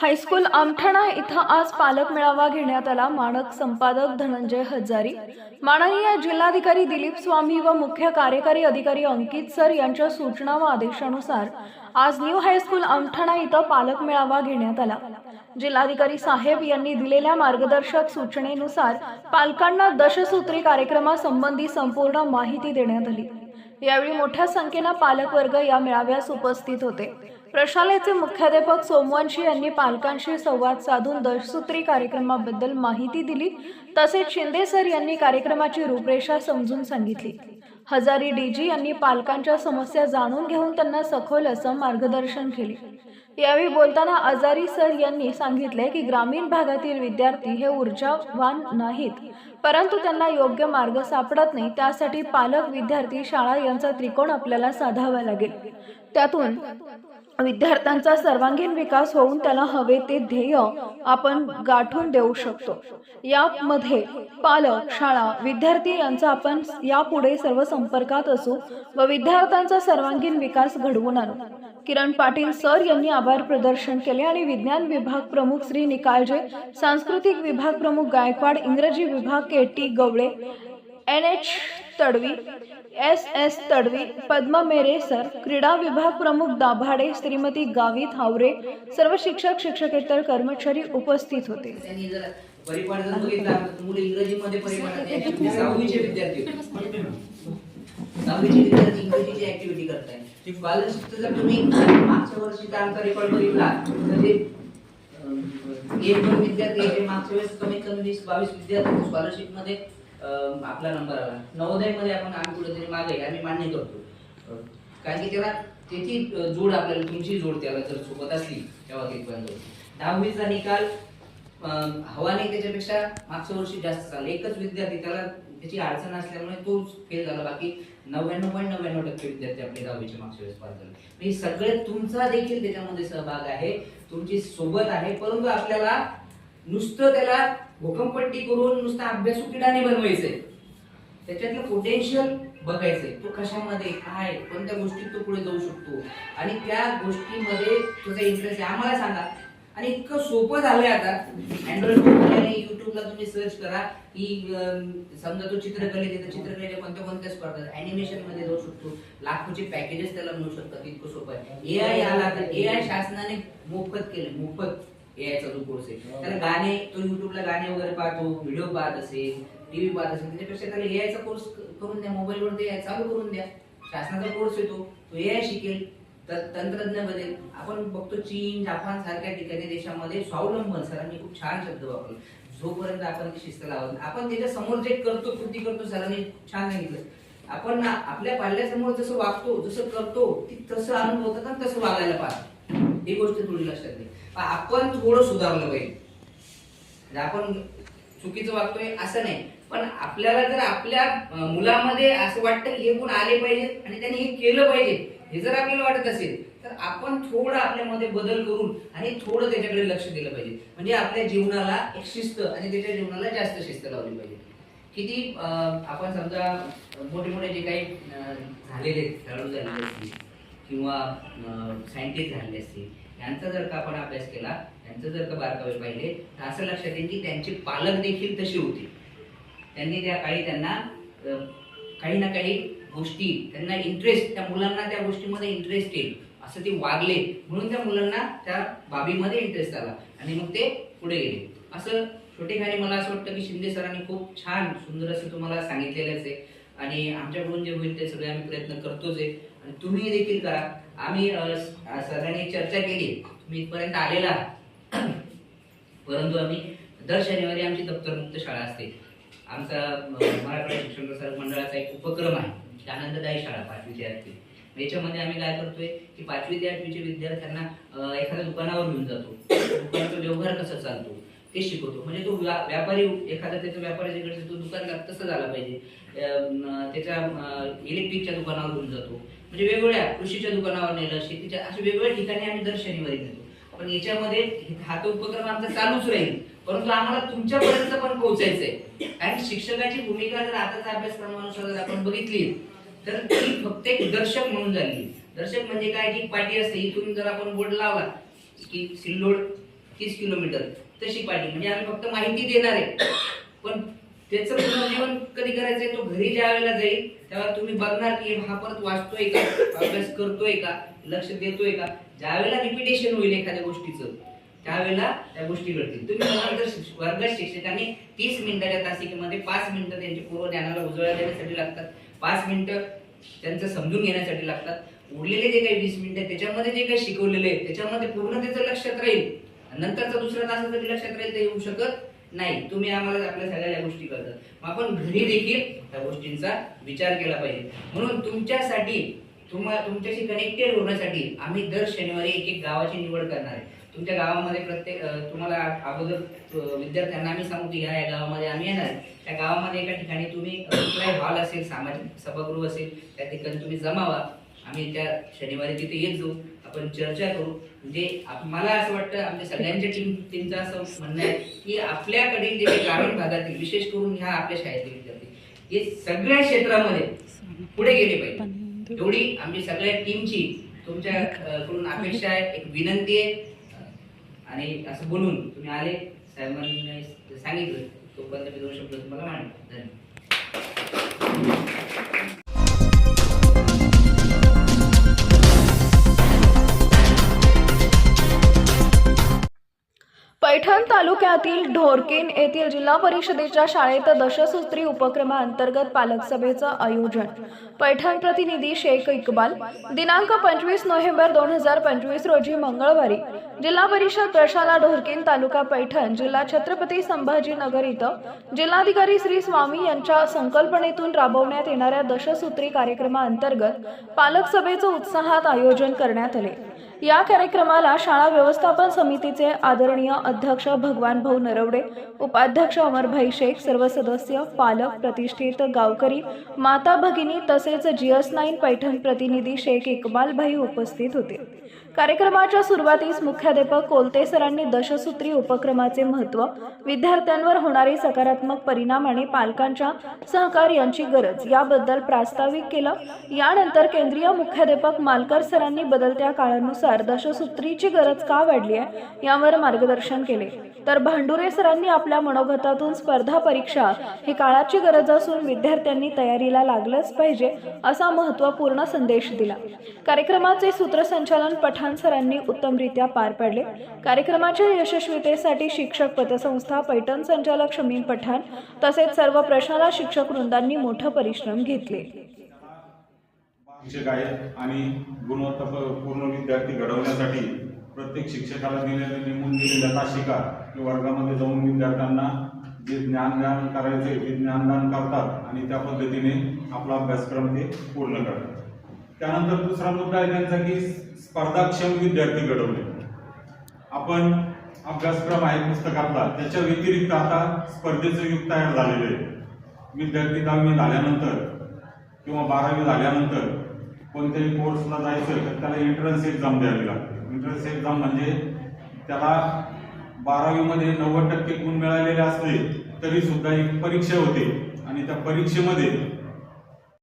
High school Amthana इथं आज पालक मेळावा घेण्यात आला. मानक संपादक धनंजय हजारी. माननीय जिल्हाधिकारी दिलीप स्वामी व मुख्य कार्यकारी अधिकारी अंकित सर यांच्या सूचना व आदेशानुसार आज न्यू हायस्कूल आमठाणा इथं पालक मेळावा घेण्यात आला. जिल्हाधिकारी साहेब यांनी दिलेल्या मार्गदर्शक सूचनेनुसार पालकांना दशसूत्री कार्यक्रमासंबंधी संपूर्ण माहिती देण्यात आली. यावेळी मोठ्या संख्येनं पालकवर्ग या मेळाव्यास उपस्थित होते. प्रशालेचे मुख्याध्यापक सोमवंशी यांनी पालकांशी संवाद साधून दशसूत्री कार्यक्रमाबद्दल माहिती दिली. तसेच शिंदे सर यांनी कार्यक्रमाची रूपरेषा समजून सांगितली. हजारी डीजी यांनी पालकांच्या समस्या जाणून घेऊन त्यांना सखोल असं मार्गदर्शन केले. यावेळी बोलताना आजारी सर यांनी सांगितले की ग्रामीण भागातील विद्यार्थी हे ऊर्जावान नाहीत परंतु त्यांना योग्य मार्ग सापडत नाही. त्यासाठी पालक विद्यार्थी शाळा यांचा त्रिकोण आपल्याला साधावा लागेल. त्यातून विद्यार्थ्यांचा सर्वांगीण विकास होऊन त्याला हवे ते ध्येय आपण गाठून देऊ शकतो. यामध्ये पालक शाळा विद्यार्थी यांचा आपण यापुढे सर्व संपर्कात असू व विद्यार्थ्यांचा सर्वांगीण विकास घडवून आणू. किरण पाटील सर यांनी आभार प्रदर्शन केले आणि विज्ञान विभाग प्रमुख श्री निकाळजे सांस्कृतिक विभाग प्रमुख गायकवाड इंग्रजी विभाग K T Gawale N H Tadvi S S Tadvi Padma Mere sir क्रीडा विभाग प्रमुख दाभाडे श्रीमती गावित हावरे सर्व शिक्षक शिक्षकेतर कर्मचारी उपस्थित होते. विद्यार्थी होते. सहावीचे विद्यार्थी इंग्रजीची ऍक्टिव्हिटी करताय. स्कॉलरशिपचं जर तुम्ही मागच्या वर्षीचा आमचा रेकॉर्ड बघितला. तर ते अं, एक दोन विद्यार्थी याचे मागच्या वेळेस कमीत कमी वीस बावीस विद्यार्थी स्कॉलरशिपमध्ये आपला नंबर आला. नवोदयमध्ये आपण आम्ही कुठेतरी मागे आम्ही मान्य करतो. कारण की त्याला त्याची जोड आपल्याला तुमची जोड त्याला जर सोबत असली तेव्हा तिथपर्यंत होती. दहावीचा निकाल हवाने हवा नाही त्याच्यापेक्षा मागच्या वर्षी जास्त चालला. एकच विद्यार्थी त्याला त्याची अडचण असल्यामुळे तो फेल झाला. बाकी नव्याण्णव पॉईंट नव्याण्णव टक्के विद्यार्थी आपले दहावीचे मागच्या वेळेस पास झाले. म्हणजे सगळे तुमचा देखील त्याच्यामध्ये सहभाग आहे. तुमची सोबत आहे. परंतु आपल्याला नुसतं त्याला भूकंपट्टी करून नुसता अभ्यासू किडाने बनवायचंय. त्याच्यातलं पोटेन्शियल बघायचंय. तो कशामध्ये काय कोणत्या गोष्टीत तो पुढे जाऊ शकतो? आणि त्या गोष्टीमध्ये तुझा इंटरेस्ट आहे. आम्हाला सांगा. आणि इतकं सोपं झालंय आता. अँड्रॉइड आणि युट्यूबला तुम्ही सर्च करा. की समजा तो चित्रकले तिथं चित्रकलेच्या कोणत्या कोणत्या स्पर्धा अॅनिमेशनमध्ये जाऊ शकतो. लाखोचे पॅकेजेस त्याला मिळू शकतात. इतकं सोपं आहे. ए आय आला तर ए आय शासनाने मोफत केलं मोफत. ए आयचा जो कोर्स आहे. त्याला गाणे तो युट्यूबला गाणे वगैरे पाहतो व्हिडिओ पाहत असेल टीव्ही पाहत असेल त्याच्यापेक्षा त्याला ए आयचा कोर्स करून द्या मोबाईलवर ते चालू करून द्या. शासनाचा कोर्स येतो तो ए आय शिकेल तर तंत्रज्ञ बनेल. आपण बघतो चीन जपान सारख्या ठिकाणी देशामध्ये स्वावलंबन सरांनी खूप छान शब्द वापरला जोपर्यंत आपण ती शिस्त लावत. आपण त्याच्यासमोर जे करतो कृती करतो सरांनी छान सांगितलं. आपण ना आपल्या पाल्यासमोर जसं वागतो जसं करतो ती तसं अनुभवतात आणि तसं वागायला पाहिजे ही गोष्ट थोडी लक्षात घे. आपण थोडं सुधारलं पाहिजे. म्हणजे आपण चुकीचं वागतोय असं नाही. पण आपल्याला जर आपल्या मुलामध्ये असं वाटतं की हे गुण आले पाहिजेत आणि त्यांनी हे केलं पाहिजे हे जर आपल्याला वाटत असेल तर आपण थोडं आपल्यामध्ये बदल करून आणि थोडं त्याच्याकडे लक्ष दिलं पाहिजे. म्हणजे आपल्या जीवनाला एक शिस्त आणि त्याच्या जीवनाला जास्त शिस्त लावली पाहिजे. किती आपण समजा मोठे मोठे जे काही झालेले खेळाडू झालेले असतील किंवा सायंटिस्ट झालेले असतील यांचा जर का आपण अभ्यास केला त्यांचं जर का बारकावे पाहिले तर असं लक्षात येईल की त्यांचे पालक देखील तसे होते. त्यांनी त्या काळी त्यांना काही ना काही गोष्टी त्यांना इंटरेस्ट त्या मुलांना त्या गोष्टीमध्ये इंटरेस्ट येईल असं ते वागले. म्हणून त्या मुलांना त्या बाबीमध्ये इंटरेस्ट आला आणि मग ते पुढे गेले. असं छोटेखानी मला असं वाटतं की शिंदे सरांनी खूप छान सुंदर असं तुम्हाला सांगितलेलंच आहे. आणि आमच्याकडून जे होईल ते सगळे आम्ही प्रयत्न करतोच आहे. तुम्ही देखील करा. आम्ही सगळ्यांनी सरांनी चर्चा केली. तुम्ही इथपर्यंत आलेला परंतु आम्ही दर शनिवारी आमची दप्तरमुक्त शाळा असते. आमचा मराठवाडा शिक्षण प्रसारक मंडळाचा एक उपक्रम आहे. म्हणजे आनंददायी शाळा पाचवी ते आठवी याच्यामध्ये आम्ही काय करतोय की पाचवी ते आठवीच्या विद्यार्थ्यांना एखाद्या दुकानावर घेऊन जातो. दुकानाचा व्यवहार कसा चालतो ते शिकवतो. म्हणजे तो व्या- व्यापारी एखादा त्याचा व्यापारी जिकडे तो दुकानदार तसं झाला पाहिजे. त्याच्या इलेक्ट्रिकच्या दुकानावर घेऊन जातो. म्हणजे वेगवेगळ्या कृषीच्या दुकानावर नेलं शेतीच्या अशा वेगवेगळ्या ठिकाणी आम्ही दर शनिवारी नेतो पण याच्यामध्ये हा तो उपक्रम आमचा चालूच राहील. परंतु आम्हाला तुमच्यापर्यंत पण पोहोचायचंय. कारण शिक्षकाची भूमिका जर आताच्या अभ्यासक्रमानुसार जर आपण बघितली तर ती फक्त एक दर्शक म्हणून झाली. दर्शक म्हणजे काय? की पाठी असते इथून जर आपण बोर्ड लावला की सिल्लोड तीस किलोमीटर तशी पाठी म्हणजे आम्ही फक्त माहिती देणार आहे. पण त्याचं पुनर्जीवन कधी करायचंय तो घरी ज्या वेळेला जाईल तेव्हा तुम्ही बघणार की हा परत वाचतोय का अभ्यास करतोय का लक्ष देतोय का? ज्या वेळेला रिपिटेशन होईल एखाद्या गोष्टीचं त्यावेळेला त्या गोष्टी घडतील. तुम्ही वर्ग वर्ग शिक्षकांनी तीस मिनिटाच्या तासिकेमध्ये पाच मिनिटं त्यांच्या पूर्व ज्ञानाला उजळ्या देण्यासाठी लागतात. पाच मिनिटं त्यांचं समजून घेण्यासाठी लागतात. उरलेले जे काही वीस मिनिटं त्याच्यामध्ये जे काही शिकवलेले आहे त्याच्यामध्ये पूर्ण त्याचं लक्षात राहील. नंतरचा दुसरा तास जरी लक्षात राहील ते येऊ शकत नाही तुम्ही आम्हाला आपल्या सगळ्या या गोष्टी करतात मग आपण घरी देखील त्या गोष्टींचा विचार केला पाहिजे. म्हणून तुमच्यासाठी तुम्हाला तुमच्याशी कनेक्टेड होण्यासाठी आम्ही दर शनिवारी एक एक गावाची निवड करणार आहे. तुमच्या गावामध्ये प्रत्येक तुम्हाला अगोदर विद्यार्थ्यांना आम्ही सांगू की ह्या या गावामध्ये आम्ही येणार त्या गावामध्ये एका ठिकाणी तुम्ही कुठलाही हॉल असेल सामाजिक सभागृह असेल त्या ठिकाणी तुम्ही जमावा. आम्ही त्या शनिवारी तिथे येत जाऊ आपण चर्चा करू. म्हणजे मला असं वाटतं आमच्या सगळ्यांच्या टीम टीमचं असं म्हणणं आहे की आपल्याकडील जे ग्रामीण भागातील विशेष करून ह्या आपल्या शाळेतील विद्यार्थी हे सगळ्या क्षेत्रामध्ये पुढे गेले पाहिजे. एवढी आमची सगळ्या टीमची तुमच्याकडून अपेक्षा आहे एक विनंती आहे. आणि असं बोलून तुम्ही आले साहेबांनी सांगितलं तोपर्यंत मी दोन शब्द तुम्हाला मांडतो. धन्यवाद. पैठण तालुक्यातील ढोरकेन येथील जिल्हा परिषदेच्या शाळेत दशसूत्री उपक्रमाअंतर्गत पालक सभेचं आयोजन. पैठण प्रतिनिधी शेख इकबाल दिनांक पंचवीस नोव्हेंबर दोन हजार पंचवीस रोजी मंगळवारी जिल्हा परिषद प्रशाला ढोरकेन तालुका पैठण जिल्हा छत्रपती संभाजीनगर इथं जिल्हाधिकारी श्री स्वामी यांच्या संकल्पनेतून राबवण्यात येणाऱ्या दशसूत्री कार्यक्रमाअंतर्गत पालक सभेचं उत्साहात आयोजन करण्यात आले. या कार्यक्रमाला शाळा व्यवस्थापन समितीचे आदरणीय अध्यक्ष भगवान भाऊ नरवडे उपाध्यक्ष अमरभाई शेख सर्व सदस्य पालक प्रतिष्ठित गावकरी माता भगिनी तसेच जीएस नाईन पैठण प्रतिनिधी शेख इकबाल भाई उपस्थित होते. कार्यक्रमाच्या सुरुवातीस मुख्याध्यापक कोलते सरांनी दशसूत्री उपक्रमाचे महत्त्व विद्यार्थ्यांवर होणारे सकारात्मक परिणाम आणि पालकांच्या सहकार्यांची गरज याबद्दल प्रास्ताविक केलं. यानंतर केंद्रीय मुख्याध्यापक मालकर सरांनी बदलत्या काळानुसार दशसूत्रीची गरज का वाढली आहे यावर मार्गदर्शन केले. तर भांडुरे सरांनी आपल्या मनोगतातून स्पर्धा परीक्षा ही काळाची गरज असून विद्यार्थ्यांनी तयारीला लागलंच पाहिजे असा महत्त्वपूर्ण संदेश दिला. कार्यक्रमाचे सूत्रसंचालन पठाण सरांनी उत्तमरित्या पार पाडले. कार्यक्रमाच्या यशस्वीतेसाठी शिक्षक पतसंस्था पैठण संचालक शमीन पठाण तसेच सर्व प्रशाला शिक्षक वृंदांनी मोठं परिश्रम घेतले. शिक्षक आहेत आणि गुणवत्तापूर्ण विद्यार्थी घडवण्यासाठी प्रत्येक शिक्षकाला दिलेले नेमून दिलेल्या तासिका की वर्गामध्ये जाऊन विद्यार्थ्यांना जे ज्ञानदान करायचे ते ज्ञानदान करतात आणि त्या पद्धतीने आपला अभ्यासक्रम ते पूर्ण करतात. त्यानंतर दुसरा मुद्दा आहे त्यांचा की स्पर्धाक्षम विद्यार्थी घडवणे. आपण अभ्यासक्रम आहे पुस्तकातला त्याच्या व्यतिरिक्त आता स्पर्धेचं युग तयार झालेलं आहे. विद्यार्थी दहावी झाल्यानंतर किंवा बारावी झाल्यानंतर कोणत्याही कोर्सला जायचं तर त्याला एंट्रन्स एक्झाम द्यावी लागते. एंट्रन्स एक्झाम म्हणजे त्याला बारावीमध्ये नव्वद टक्के गुण मिळालेले असले तरी सुद्धा एक परीक्षा होते. आणि त्या परीक्षेमध्ये